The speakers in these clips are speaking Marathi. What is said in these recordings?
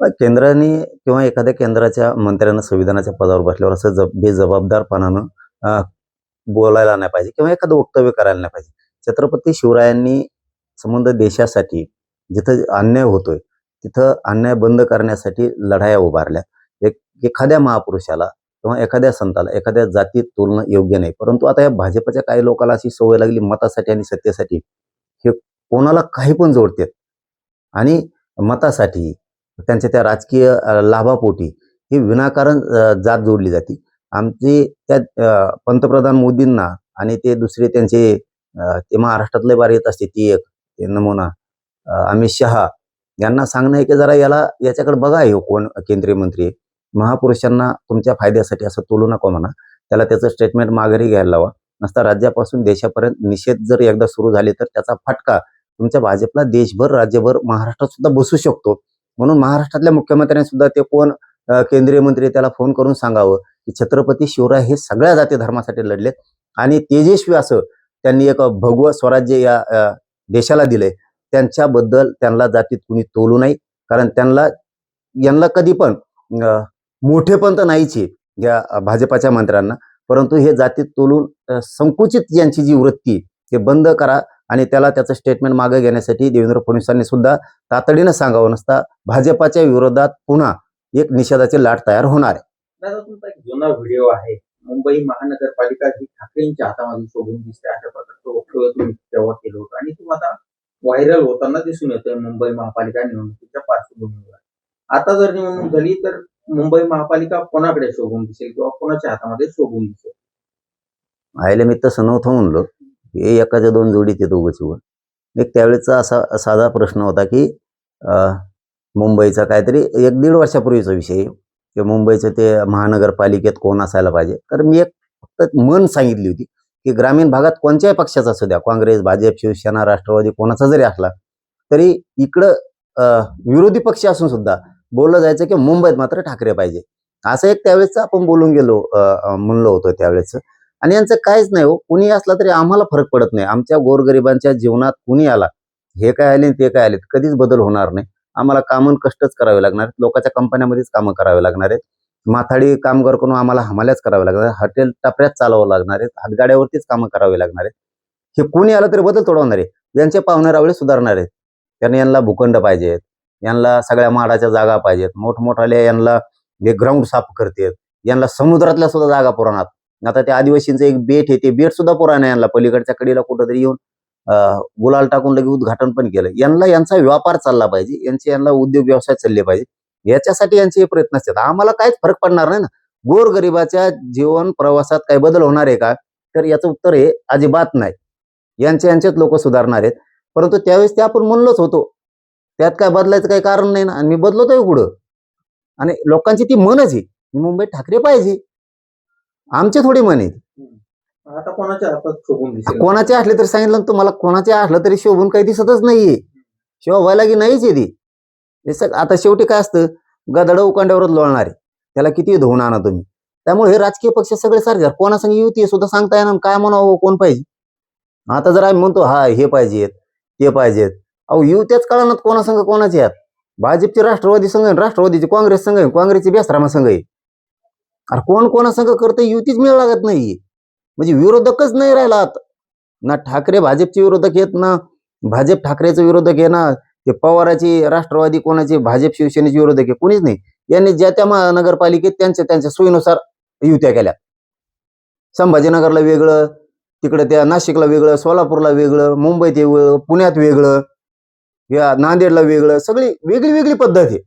केंद्राने किंवा एखाद्या केंद्राच्या मंत्र्यानं संविधानाच्या पदावर बसल्यावर असं जब बेजबाबदारपणानं बोलायला नाही पाहिजे किंवा एखादं वक्तव्य करायला नाही पाहिजे. छत्रपती शिवरायांनी संबंध देशासाठी जिथं अन्याय होतोय तिथं अन्याय बंद करण्यासाठी लढाया उभारल्या. एक एखाद्या महापुरुषाला किंवा एखाद्या संताला एखाद्या जातीत तुलणं योग्य नाही. परंतु आता या भाजपच्या काही लोकांना अशी सवय लागली मतासाठी आणि सत्तेसाठी हे कोणाला काही पण जोडतात. आणि मतासाठी त्यांच्या त्या राजकीय लाभापोटी ही विनाकारण जात जोडली जाते. आमची त्या पंतप्रधान मोदींना आणि ते दुसरे त्यांचे ते महाराष्ट्रातले बार येत असते ती एक ते नमुना अमित शहा यांना सांगणं आहे की जरा याला याच्याकडे बघा हे कोण केंद्रीय मंत्री महापुरुषांना तुमच्या फायद्यासाठी असं तोलू नको म्हणा. त्याला त्याचं स्टेटमेंट माघारी घ्यायला लावा. नसता राज्यापासून देशापर्यंत निषेध जर एकदा सुरू झाले तर त्याचा फटका तुमच्या भाजपला देशभर राज्यभर महाराष्ट्रात सुद्धा बसू शकतो. म्हणून महाराष्ट्रातल्या मुख्यमंत्र्यांनी सुद्धा ते कोण केंद्रीय मंत्री त्याला फोन करून सांगावं की छत्रपती शिवराय हे सगळ्या जाती धर्मासाठी लढलेत. आणि तेजस्वी असं त्यांनी एक भगव स्वराज्य या देशाला दिलंय. त्यांच्याबद्दल त्यांना जातीत कुणी तोलू नाही कारण त्यांना यांना कधी पण मोठेपण मोठे पण तर नाहीचे या भाजपाच्या मंत्र्यांना. परंतु हे जातीत तोलून संकुचित यांची जी वृत्ती ते बंद करा. आणि त्याला त्याचं स्टेटमेंट मागे घेण्यासाठी देवेंद्र फडणवीसांनी सुद्धा तातडीनं सांगावं नसता भाजपाच्या विरोधात पुन्हा एक निषेधाची लाट तयार होणार आहे. तुमचा एक जुना व्हिडिओ आहे. मुंबई महानगरपालिका ही ठाकरेंच्या हातामध्ये सोडून दिसते. अशा प्रकारचं वक्तव्य तुम्ही तेव्हा केलं होतं. आणि तो आता व्हायरल होताना दिसून येतोय मुंबई महापालिका निवडणुकीच्या पार्श्वभूमीवर. आता जर निवडणूक झाली तर मुंबई महापालिका कोणाकडे शोभून दिसेल किंवा कोणाच्या हातामध्ये शोभून दिसेल? आयला मी तसं नव्हतं म्हणलो. हे एकाच्या दोन जोडी ते दोघं चिवण एक त्यावेळेचा असा साधा प्रश्न होता की मुंबईचा काहीतरी एक दीड वर्षापूर्वीचा विषय की मुंबईचं ते महानगरपालिकेत कोण असायला पाहिजे. तर मी एक फक्त मन सांगितली होती की ग्रामीण भागात कोणत्याही पक्षाचा असू द्या काँग्रेस भाजप शिवसेना राष्ट्रवादी कोणाचा जरी असला तरी इकडं विरोधी पक्ष असून सुद्धा बोललं जायचं की मुंबईत मात्र ठाकरे पाहिजे. असं एक त्यावेळेचं आपण बोलून गेलो म्हणलं होतं म्हणलो होतो त्यावेळेचं. आणि यांचं काहीच नाही हो. कुणी असला तरी आम्हाला फरक पडत नाही. आमच्या गोरगरिबांच्या जीवनात कुणी आला हे काय आले ते काय आले कधीच बदल होणार नाही. आम्हाला कामं कष्टच करावे लागणार लोकांच्या कंपन्यामध्येच कामं करावे लागणार आहेत. माथाडी कामगार करून हो, आम्हाला हमाल्याच करावे लागणार हॉटेल टपऱ्यात चालवावं लागणार आहेत. हातगाड्यावरतीच कामं करावे लागणार आहेत. हे कुणी आलं तरी बदल तोडवणार आहे. यांचे पाहुणे सुधारणार आहेत. त्यांना यांना भूखंड पाहिजेत. यांना सगळ्या माडाच्या जागा पाहिजेत. मोठमोठाल्या यांना हे ग्राउंड साफ करतात. यांना समुद्रातल्या सुद्धा जागा पुराणात आता त्या आदिवासींचं एक बेट आहे ते बेट सुद्धा पुराण यांना. पलीकडच्या कडेला कुठंतरी येऊन गुलाल टाकून लगेच उद्घाटन पण केलं. यांना यांचा व्यापार चालला पाहिजे यांचे यांना उद्योग व्यवसाय चालले पाहिजे. याच्यासाठी यांचे हे प्रयत्न असतात. आम्हाला काहीच फरक पडणार नाही ना. गोरगरिबाच्या जीवन प्रवासात काही बदल होणार आहे का? तर याचं उत्तर हे अजिबात नाही. यांचे यांचेच लोक सुधारणार आहेत. परंतु त्यावेळेस ते आपण म्हणलोच होतो. त्यात काय बदलायचं काही कारण नाही ना. आणि मी बदलतोय पुढं आणि लोकांची ती मनच आहे. मुंबईत ठाकरे पाहिजे. आमचे थोडी दिसेल? कोणाचे असले तरी सांगितलं ना तुम्हाला कोणाचे असलं तरी शोभून काही दिसतच नाहीये. शिवा व्हायला की नाहीच आहे ती हे आता शेवटी काय असतं? गदड उकांड्यावरच लोळणार. त्याला किती धुवून आणा तुम्ही. त्यामुळे हे राजकीय पक्ष सगळे सारखे कोणासंग युती सुद्धा सांगता येणार काय म्हणावं कोण पाहिजे? आता जर आम्ही म्हणतो हा हे पाहिजेत ते पाहिजेत. अहो युत्याच कळणार कोणासंग कोणाचे आहेत. भाजपची राष्ट्रवादी संघ राष्ट्रवादीची काँग्रेस संघ काँग्रेसची बेसरामा संघ आहे. अरे कोण कोणासंग करतं युतीच मिळ लागत नाही. म्हणजे विरोधकच नाही राहिला ना ठाकरे भाजपचे विरोधक आहेत ना भाजप ठाकरेचे विरोधक आहे ना ते पवाराची राष्ट्रवादी कोणाचे भाजप शिवसेनेचे विरोधक आहे कोणीच नाही. यांनी ज्या त्या महानगरपालिकेत त्यांच्या त्यांच्या सोयीनुसार युत्या केल्या. संभाजीनगरला वेगळं तिकडे त्या नाशिकला वेगळं सोलापूरला वेगळं मुंबईत वेगळं पुण्यात वेगळं या नांदेडला वेगळं सगळी वेगळी वेगळी पद्धत आहे.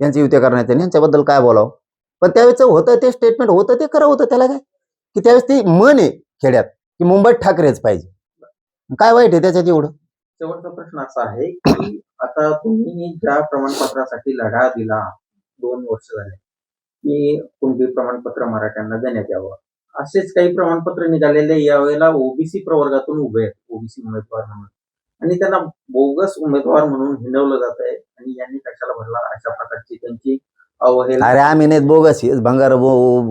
यांची युत्या करण्यात आणि यांच्याबद्दल काय बोलावं? पण त्यावेळेचं होतं ते स्टेटमेंट होतं ते खरं होतं त्याला काय? की त्यावेळेस ते मन आहे खेड्यात की मुंबईत ठाकरेच पाहिजे. काय वाईट आहे त्याच्यात एवढं? शेवटचा प्रश्न असा आहे की आता तुम्ही ज्या प्रमाणपत्रासाठी लढा दिला दोन वर्ष झाले की कुणबी प्रमाणपत्र मराठ्यांना देण्यात यावं? असेच काही प्रमाणपत्र निघालेले यावेळेला ओबीसी प्रवर्गातून उभे आहेत ओबीसी उमेदवार म्हणून. आणि त्यांना बोगस उमेदवार म्हणून हिंडवलं जात आहे आणि यांनी कशाला भरला? अशा प्रकारची त्यांची अवहेलना अरे आम्ही नाहीत बोगस आहे, भंगार बो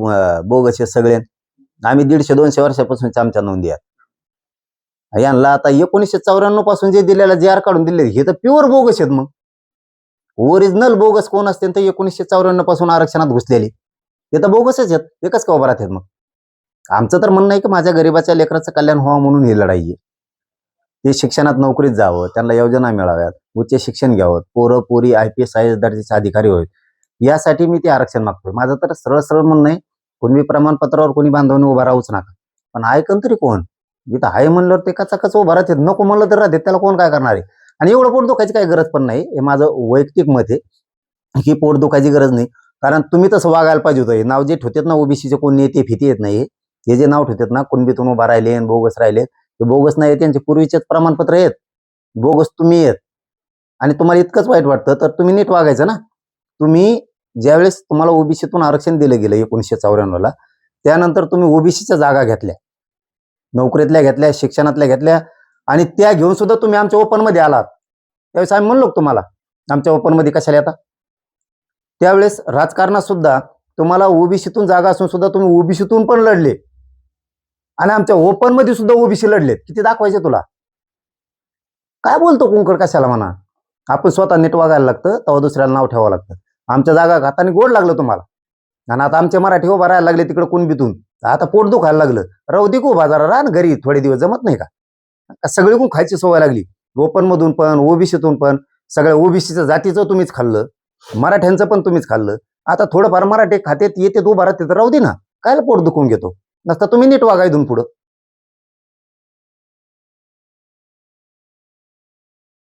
अं, बोगस हे सगळे. आम्ही दीडशे दोनशे वर्षापासून आमच्या नोंदी आहेत. यांना आता एकोणीसशे चौऱ्याण्णवपासून जे दिलेला जे आर काढून दिले हे तर प्युअर बोगस आहेत मग. ओरिजिनल बोगस कोण असते तर एकोणीसशे चौऱ्याण्णवपासून आरक्षणात घुसलेले. ते तर बोगसच आहेत एकच का आहेत मग? आमचं तर म्हणणं आहे की माझ्या गरिबाच्या लेकराचं कल्याण व्हावं म्हणून ही लढाई आहे. ते शिक्षणात नोकरीत जावं त्यांना योजना मिळाव्यात उच्च शिक्षण घ्यावं पोरं पोरी I P S I S दर्जाचे अधिकारी होईल यासाठी मी ते आरक्षण मागतोय. माझं तर सरळ सरळ म्हणणं आहे कुणबी प्रमाणपत्रावर कोणी बांधवणी उभा राहूच नका. पण ऐकन तरी कोण? जिथं आहे म्हणलं ते कचाकच उभा राहते. नको म्हणलं तर राहते. त्याला कोण काय करणार आहे? आणि एवढं पोट दुखायची काही गरज पण नाही. हे माझं वैयक्तिक मत आहे की पोट दुखायची गरज नाही. कारण तुम्ही तसं वागायला पाहिजे होतं. हे नाव जे ठेवतात ना ओबीसीचे कोण नेते फिती येत नाही हे. जे नाव ठेवतात ना कुणबीतून उभा राहिले बोगस राहिले. ते बोगस नाही त्यांचे पूर्वीचेच प्रमाणपत्र आहेत. बोगस तुम्ही आहेत. आणि तुम्हाला इतकंच वाईट वाटतं तर तुम्ही नीट वागायचं ना. तुम्ही ज्यावेळेस तुम्हाला ओबीसीतून आरक्षण दिलं गेलं एकोणीसशे चौऱ्याण्णवला त्यानंतर तुम्ही ओबीसीच्या जागा घेतल्या. नोकरीतल्या घेतल्या शिक्षणातल्या घेतल्या आणि त्या घेऊन सुद्धा तुम्ही आमच्या ओपनमध्ये आलात. त्यावेळेस आम्ही म्हणलो तुम्हाला? आमच्या ओपनमध्ये कशाला येतात त्यावेळेस राजकारणात सुद्धा तुम्हाला ओबीसीतून जागा असून सुद्धा तुम्ही ओबीसीतून पण लढले. आणि आमच्या ओपनमध्ये सुद्धा ओबीसी लढलेत. किती दाखवायचे तुला? काय बोलतो कुंकड कशाला म्हणा? आपण स्वतः नीट वागायला लागतं तेव्हा दुसऱ्याला नाव ठेवावं लागतं. आमच्या जागा घाताने गोड लागलं तुम्हाला. आणि आता आमचे मराठी उभा राहायला लागले तिकडे कुणबीतून. आता पोट दुखायला लागलं. राहू दे खूप बाजारा राहा ना घरी थोडे दिवस जमत नाही का? सगळी कोण खायची सवय लागली. ओपन मधून पण ओबीसीतून पण सगळ्या ओबीसीचं जातीचं तुम्हीच खाल्लं. मराठ्यांचं पण तुम्हीच खाल्लं. आता थोडंफार मराठी खात्यात येते उभा राहते तर राहू दे ना. कायला पोट दुखून घेतो? नसता तुम्ही नीट वागा इथून पुढं.